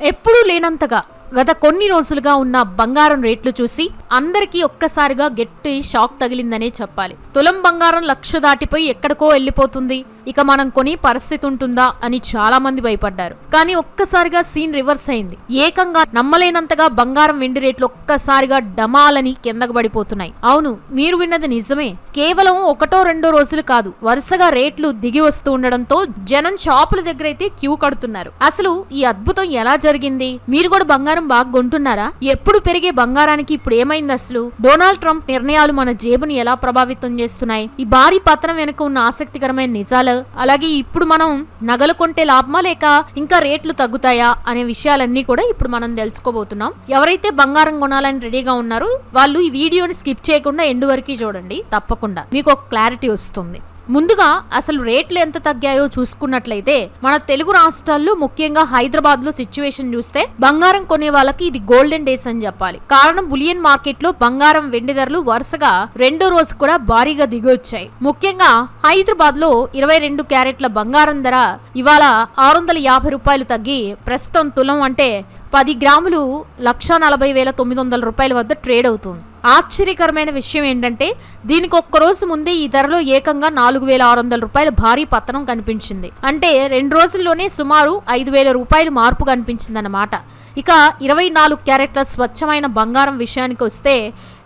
ఎప్పుడూ లేనంతగా గత కొన్ని రోజులుగా ఉన్న బంగారం రేట్లు చూసి అందరికీ ఒక్కసారిగా గట్టి షాక్ తగిలిందనే చెప్పాలి. తులం బంగారం లక్ష దాటిపోయి ఎక్కడికో వెళ్ళిపోతుంది. ఇక మనం కొని పరిస్థితి ఉంటుందా అని చాలా మంది భయపడ్డారు. కానీ ఒక్కసారిగా సీన్ రివర్స్ అయింది. ఏకంగా నమ్మలేనంతగా బంగారం వెండి రేట్లు ఒక్కసారిగా డమాలని కిందకు పడిపోతున్నాయి. అవును మీరు విన్నది నిజమే. కేవలం ఒకటో రెండో రోజులు కాదు వరుసగా రేట్లు దిగి వస్తూ ఉండడంతో జనం షాపుల దగ్గర అయితే క్యూ కడుతున్నారు. అసలు ఈ అద్భుతం ఎలా జరిగింది? మీరు కూడా బంగారం బాగా కొంటున్నారా? ఎప్పుడు పెరిగే బంగారానికి ఇప్పుడు ఏమైంది? అసలు? డొనాల్డ్ ట్రంప్ నిర్ణయాలు మన జేబుని ఎలా ప్రభావితం చేస్తున్నాయి? ఈ భారీ పత్రం వెనుక ఉన్న ఆసక్తికరమైన నిజాలు? అలాగే ఇప్పుడు మనం నగలు కొంటే లాభమా లేక ఇంకా రేట్లు తగ్గుతాయా అనే విషయాలన్నీ కూడా ఇప్పుడు మనం తెలుసుకోబోతున్నాం. ఎవరైతే బంగారం కొనాలని రెడీగా ఉన్నారో వాళ్ళు ఈ వీడియోని స్కిప్ చేయకుండా ఎండు వరకు చూడండి. తప్పకుండా. మీకు ఒక క్లారిటీ వస్తుంది. ముందుగా అసలు రేట్లు ఎంత తగ్గాయో చూసుకున్నట్లయితే మన తెలుగు రాష్ట్రాల్లో ముఖ్యంగా హైదరాబాద్లో సిచ్యువేషన్ చూస్తే బంగారం కొనే వాళ్ళకి ఇది గోల్డెన్ డేస్ అని చెప్పాలి. కారణం బులియన్ మార్కెట్లో బంగారం వెండి ధరలు వరుసగా రెండో రోజు కూడా భారీగా దిగొచ్చాయి. ముఖ్యంగా హైదరాబాద్లో ఇరవై రెండు క్యారెట్ల బంగారం ధర ఇవాళ ఆరు వందల యాభై రూపాయలు తగ్గి ప్రస్తుతం తులం అంటే పది గ్రాములు లక్ష నలభై వేల తొమ్మిది వందల రూపాయల వద్ద ట్రేడ్ అవుతుంది. ఆశ్చర్యకరమైన విషయం ఏంటంటే దీనికి ఒక్క రోజు ముందే ఈ ధరలో ఏకంగా నాలుగు వేల ఆరు వందల రూపాయల భారీ పతనం కనిపించింది. అంటే రెండు రోజుల్లోనే సుమారు ఐదు వేల రూపాయలు మార్పు కనిపించిందన్నమాట. ఇక ఇరవై నాలుగు క్యారెట్ల స్వచ్ఛమైన బంగారం విషయానికి వస్తే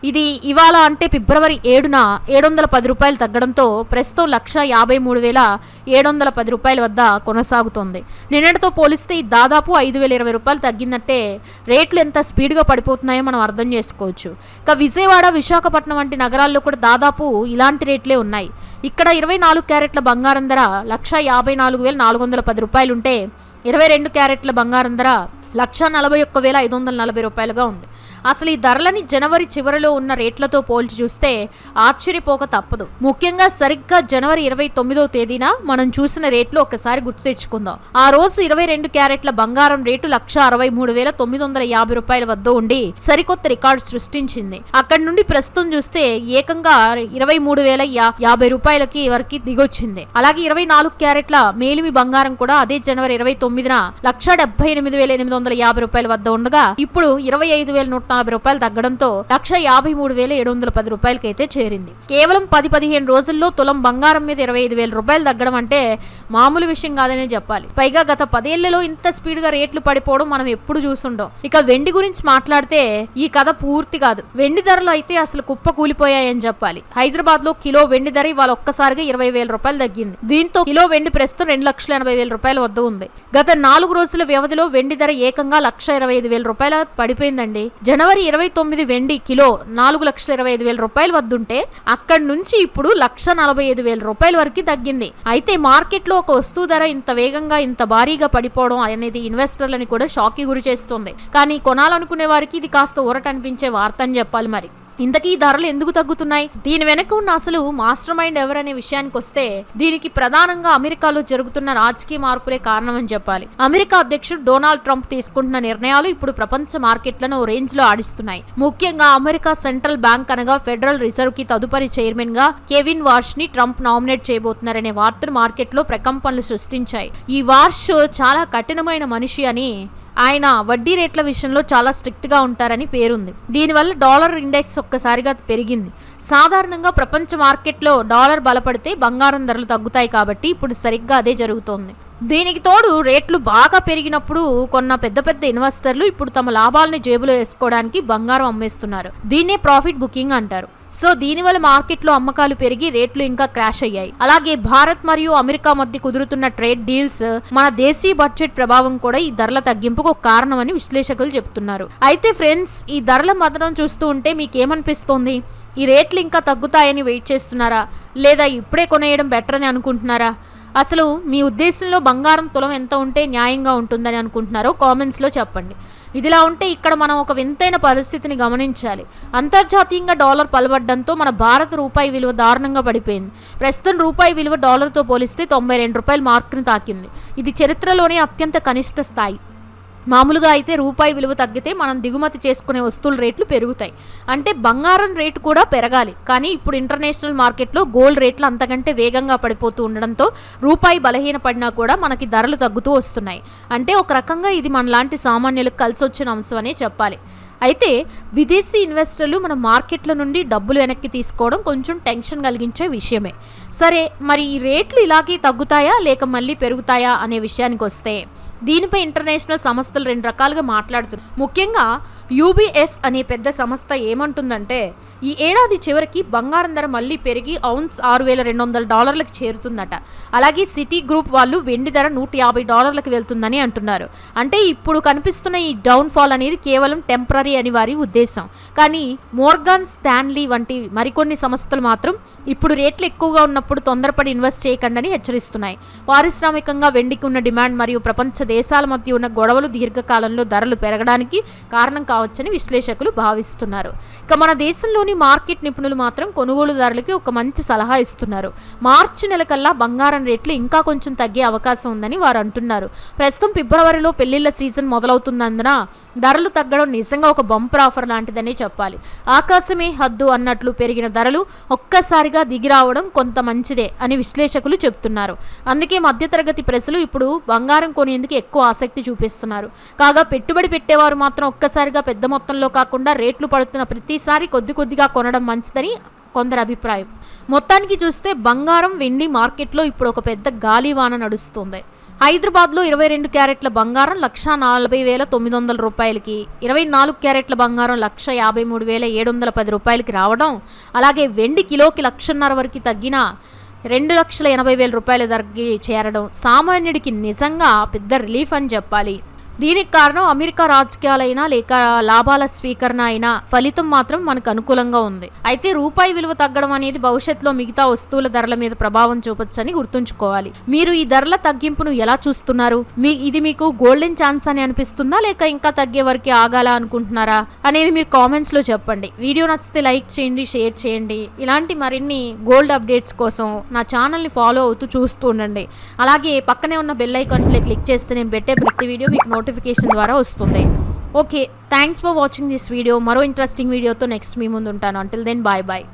ఇది ఇవాళ అంటే ఫిబ్రవరి ఏడున ఏడు వందల పది రూపాయలు తగ్గడంతో ప్రస్తుతం లక్ష యాభై మూడు వేల ఏడు వందల పది రూపాయల వద్ద కొనసాగుతోంది. నిన్నటితో పోలిస్తే దాదాపు ఐదు వేల ఇరవై రూపాయలు తగ్గిందంటే రేట్లు ఎంత స్పీడ్గా పడిపోతున్నాయో మనం అర్థం చేసుకోవచ్చు. ఇక విజయవాడ విశాఖపట్నం వంటి నగరాల్లో కూడా దాదాపు ఇలాంటి రేట్లే ఉన్నాయి. ఇక్కడ ఇరవై నాలుగు క్యారెట్ల బంగారం ధర లక్ష యాభై నాలుగు వేల నాలుగు వందల పది రూపాయలు ఉంటే ఇరవై రెండు క్యారెట్ల బంగారం ధర లక్ష నలభై ఒక్క వేల ఐదు వందల నలభై రూపాయలుగా ఉంది. అసలు ఈ ధరలని జనవరి చివరిలో ఉన్న రేట్లతో పోల్చి చూస్తే ఆశ్చర్యపోక తప్పదు. ముఖ్యంగా సరిగ్గా జనవరి ఇరవై తొమ్మిదో తేదీన మనం చూసిన రేట్లు ఒకసారి గుర్తు తెచ్చుకుందాం. ఆ రోజు ఇరవై రెండు క్యారెట్ల బంగారం రేటు లక్ష అరవై మూడు వేల తొమ్మిది వందల యాభై రూపాయల వద్ద ఉండి సరికొత్త రికార్డు సృష్టించింది. అక్కడి నుండి ప్రస్తుతం చూస్తే ఏకంగా ఇరవై మూడు వేల యా- యాభై రూపాయలకి వరకు దిగొచ్చింది. అలాగే ఇరవై నాలుగు క్యారెట్ల మేలిమి బంగారం కూడా అదే జనవరి ఇరవై తొమ్మిదిన లక్ష డెబ్బై ఎనిమిది వేల ఎనిమిది వందల యాభై రూపాయల వద్ద ఉండగా ఇప్పుడు ఇరవై ఐదు వేల నూట నలభై రూపాయలు తగ్గడంతో లక్ష యాభై మూడు వేల ఏడు వందల పది రూపాయలకైతే చేరింది. కేవలం పది పదిహేను రోజుల్లో తులం బంగారం మీద ఇరవై ఐదు వేల రూపాయలు తగ్గడం అంటే మామూలు విషయం కాదనే చెప్పాలి. పైగా గత పదేళ్ళలో ఇంత స్పీడ్గా రేట్లు పడిపోవడం మనం ఎప్పుడు చూస్తుండం. ఇక వెండి గురించి మాట్లాడితే ఈ కథ పూర్తి కాదు. వెండి ధరలు అయితే అసలు కుప్ప కూలిపోయాయని చెప్పాలి. హైదరాబాద్లో కిలో వెండి ధర ఇవాళ ఒక్కసారిగా ఇరవై వేల రూపాయలు తగ్గింది. దీంతో కిలో వెండి ప్రస్తుతం రెండు లక్షల ఎనభై వేల రూపాయల వద్ద ఉంది. గత నాలుగు రోజుల వ్యవధిలో వెండి ధర ఏకంగా లక్ష ఇరవై ఐదు వేల రూపాయల పడిపోయిందండి. జనవరి ఇరవై తొమ్మిది వెండి కిలో నాలుగు లక్షల ఇరవై ఐదు వేల రూపాయలు వద్దుంటే అక్కడి నుంచి ఇప్పుడు లక్ష నలభై ఐదు వేల రూపాయల వరకు తగ్గింది. అయితే మార్కెట్లో ఒక వస్తువు ధర ఇంత వేగంగా ఇంత భారీగా పడిపోవడం అనేది ఇన్వెస్టర్లని కూడా షాకి గురి చేస్తుంది. కానీ కొనాలనుకునే వారికి ఇది కాస్త ఊరట అనిపించే వార్త అని చెప్పాలి మరి. ఇంతకీ ఈ ధరలు ఎందుకు తగ్గుతున్నాయి? దీని వెనక ఉన్న అసలు మాస్టర్ మైండ్ ఎవరనే విషయానికి వస్తే దీనికి ప్రధానంగా అమెరికాలో జరుగుతున్న రాజకీయ మార్పులే కారణమని చెప్పాలి. అమెరికా అధ్యక్షుడు డొనాల్డ్ ట్రంప్ తీసుకుంటున్న నిర్ణయాలు ఇప్పుడు ప్రపంచ మార్కెట్లను రేంజ్లో ఆడిస్తున్నాయి. ముఖ్యంగా అమెరికా సెంట్రల్ బ్యాంక్ అనగా ఫెడరల్ రిజర్వ్కి తదుపరి చైర్మన్గా కెవిన్ వార్ష్ని ట్రంప్ నామినేట్ చేయబోతున్నారనే వార్తలు మార్కెట్లో ప్రకంపనలు సృష్టించాయి. ఈ వార్ష్ చాలా కఠినమైన మనిషి అని ఆయన వడ్డీ రేట్ల విషయంలో చాలా స్ట్రిక్ట్గా ఉంటారని పేరుంది. దీనివల్ల డాలర్ ఇండెక్స్ ఒక్కసారిగా పెరిగింది. సాధారణంగా ప్రపంచ మార్కెట్లో డాలర్ బలపడితే బంగారం ధరలు తగ్గుతాయి కాబట్టి ఇప్పుడు సరిగ్గా అదే జరుగుతోంది. దీనికి తోడు రేట్లు బాగా పెరిగినప్పుడు కొన్న పెద్ద పెద్ద ఇన్వెస్టర్లు ఇప్పుడు తమ లాభాలను జేబులో వేసుకోవడానికి బంగారం అమ్మేస్తున్నారు. దీన్నే ప్రాఫిట్ బుకింగ్ అంటారు. సో దీనివల్ల మార్కెట్లో అమ్మకాలు పెరిగి రేట్లు ఇంకా క్రాష్ అయ్యాయి. అలాగే భారత్ మరియు అమెరికా మధ్య కుదురుతున్న ట్రేడ్ డీల్స్ మన దేశీయ బడ్జెట్ ప్రభావం కూడా ఈ ధరల తగ్గింపుకు ఒక కారణమని విశ్లేషకులు చెప్తున్నారు. అయితే ఫ్రెండ్స్ ఈ ధరల మదనం చూస్తూ ఉంటే మీకేమనిపిస్తోంది? ఈ రేట్లు ఇంకా తగ్గుతాయని వెయిట్ చేస్తున్నారా? లేదా ఇప్పుడే కొనేయడం బెటర్ అని అనుకుంటున్నారా? అసలు మీ ఉద్దేశంలో బంగారం తులం ఎంత ఉంటే న్యాయంగా ఉంటుందని అనుకుంటున్నారో కామెంట్స్లో చెప్పండి. ఇదిలా ఉంటే ఇక్కడ మనం ఒక వింతైన పరిస్థితిని గమనించాలి. అంతర్జాతీయంగా డాలర్ పలబడ్డంతో మన భారత రూపాయి విలువ దారుణంగా పడిపోయింది. ప్రస్తుతం రూపాయి విలువ డాలర్తో పోలిస్తే తొంభై రెండు రూపాయల మార్కును తాకింది. ఇది చరిత్రలోనే అత్యంత కనిష్ట స్థాయి. మామూలుగా అయితే రూపాయి విలువ తగ్గితే మనం దిగుమతి చేసుకునే వస్తువుల రేట్లు పెరుగుతాయి. అంటే బంగారం రేటు కూడా పెరగాలి. కానీ ఇప్పుడు ఇంటర్నేషనల్ మార్కెట్లో గోల్డ్ రేట్లు అంతకంటే వేగంగా పడిపోతూ ఉండడంతో రూపాయి బలహీన పడినా కూడా మనకి ధరలు తగ్గుతూ వస్తున్నాయి. అంటే ఒక రకంగా ఇది మనలాంటి సామాన్యులకు కలిసి వచ్చిన అంశం అనే చెప్పాలి. అయితే విదేశీ ఇన్వెస్టర్లు మన మార్కెట్ల నుండి డబ్బులు వెనక్కి తీసుకోవడం కొంచెం టెన్షన్ కలిగించే విషయమే. సరే మరి ఈ రేట్లు ఇలాగే తగ్గుతాయా లేక మళ్ళీ పెరుగుతాయా అనే విషయానికి వస్తే దీనిపై ఇంటర్నేషనల్ సంస్థలు రెండు రకాలుగా మాట్లాడుతున్నారు. ముఖ్యంగా యూబీఎస్ అనే పెద్ద సంస్థ ఏమంటుందంటే ఈ ఏడాది చివరికి బంగారం ధర మళ్ళీ పెరిగి ఔన్స్ ఆరు వేల రెండు వందల డాలర్లకు చేరుతుందట. అలాగే సిటీ గ్రూప్ వాళ్ళు వెండి ధర నూట యాభై డాలర్లకు వెళ్తుందని అంటున్నారు. అంటే ఇప్పుడు కనిపిస్తున్న ఈ డౌన్ ఫాల్ అనేది కేవలం టెంపరీ అని వారి ఉద్దేశం. కానీ మోర్గాన్ స్టాన్లీ వంటి మరికొన్ని సంస్థలు మాత్రం ఇప్పుడు రేట్లు ఎక్కువగా ఉన్నప్పుడు తొందరపడి ఇన్వెస్ట్ చేయకండి హెచ్చరిస్తున్నాయి. పారిశ్రామికంగా వెండికి ఉన్న డిమాండ్ మరియు ప్రపంచ దేశాల మధ్య ఉన్న గొడవలు దీర్ఘకాలంలో ధరలు పెరగడానికి కారణం కావచ్చని విశ్లేషకులు భావిస్తున్నారు. ఇక మన దేశంలోని మార్కెట్ నిపుణులు మాత్రం కొనుగోలుదారులకి ఒక మంచి సలహా ఇస్తున్నారు. మార్చి నెల కల్లా బంగారం రేట్లు ఇంకా కొంచెం తగ్గే అవకాశం ఉందని వారు అంటున్నారు. ప్రస్తుతం ఫిబ్రవరిలో పెళ్ళిళ్ళ సీజన్ మొదలవుతున్నందున ధరలు తగ్గడం నిజంగా ఒక బంపర్ ఆఫర్ లాంటిదని చెప్పాలి. ఆకాశమే హద్దు అన్నట్లు పెరిగిన ధరలు ఒక్కసారిగా దిగిరావడం కొంత మంచిదే అని విశ్లేషకులు చెబుతున్నారు అందుకే మధ్యతరగతి ప్రజలు ఇప్పుడు బంగారం కొనేందుకు ఎక్కువ ఆసక్తి చూపిస్తున్నారు. కాగా పెట్టుబడి పెట్టేవారు మాత్రం ఒక్కసారిగా పెద్ద మొత్తంలో కాకుండా రేట్లు పడుతున్న ప్రతిసారి కొద్ది కొద్దిగా కొనడం మంచిదని కొందరు అభిప్రాయం. మొత్తానికి చూస్తే బంగారం వెండి మార్కెట్లో ఇప్పుడు ఒక పెద్ద గాలివాన నడుస్తుంది. హైదరాబాద్లో ఇరవై రెండు క్యారెట్ల బంగారం లక్ష నలభై వేల తొమ్మిది వందల రూపాయలకి ఇరవై నాలుగు క్యారెట్ల బంగారం లక్ష యాభై మూడు వేల ఏడు వందల పది రూపాయలకి రావడం అలాగే వెండి కిలోకి లక్షన్నర వరకు తగ్గిన రెండు లక్షల ఎనభై వేల రూపాయల ధరకి చేరడం సామాన్యుడికి నిజంగా పెద్ద రిలీఫ్ అని చెప్పాలి. దీనికి కారణం అమెరికా రాజకీయాలైనా లేక లాభాల స్వీకరణ అయినా ఫలితం మాత్రం మనకు అనుకూలంగా ఉంది. అయితే రూపాయి విలువ తగ్గడం అనేది భవిష్యత్తులో మిగతా వస్తువుల ధరల మీద ప్రభావం చూపొచ్చని గుర్తుంచుకోవాలి. మీరు ఈ ధరల తగ్గింపును ఎలా చూస్తున్నారు? మీ ఇది మీకు గోల్డెన్ ఛాన్స్ అని అనిపిస్తుందా? లేక ఇంకా తగ్గే వరకు ఆగాల అనుకుంటున్నారా? అనేది మీరు కామెంట్స్లో చెప్పండి. వీడియో నచ్చితే లైక్ చేయండి షేర్ చేయండి. ఇలాంటి మరిన్ని గోల్డ్ అప్డేట్స్ కోసం నా ఛానల్ని ఫాలో అవుతూ చూస్తూ ఉండండి. అలాగే పక్కనే ఉన్న బెల్ ఐకాన్ ప్లే క్లిక్ చేస్తే నేను పెట్టే ప్రతి వీడియో మీకు నోటిఫికేషన్ ద్వారా వస్తుంది. Okay thanks for watching this video మరో ఇంట్రెస్టింగ్ వీడియోతో నెక్స్ట్ మీ ముందు ఉంటాను. Until then bye bye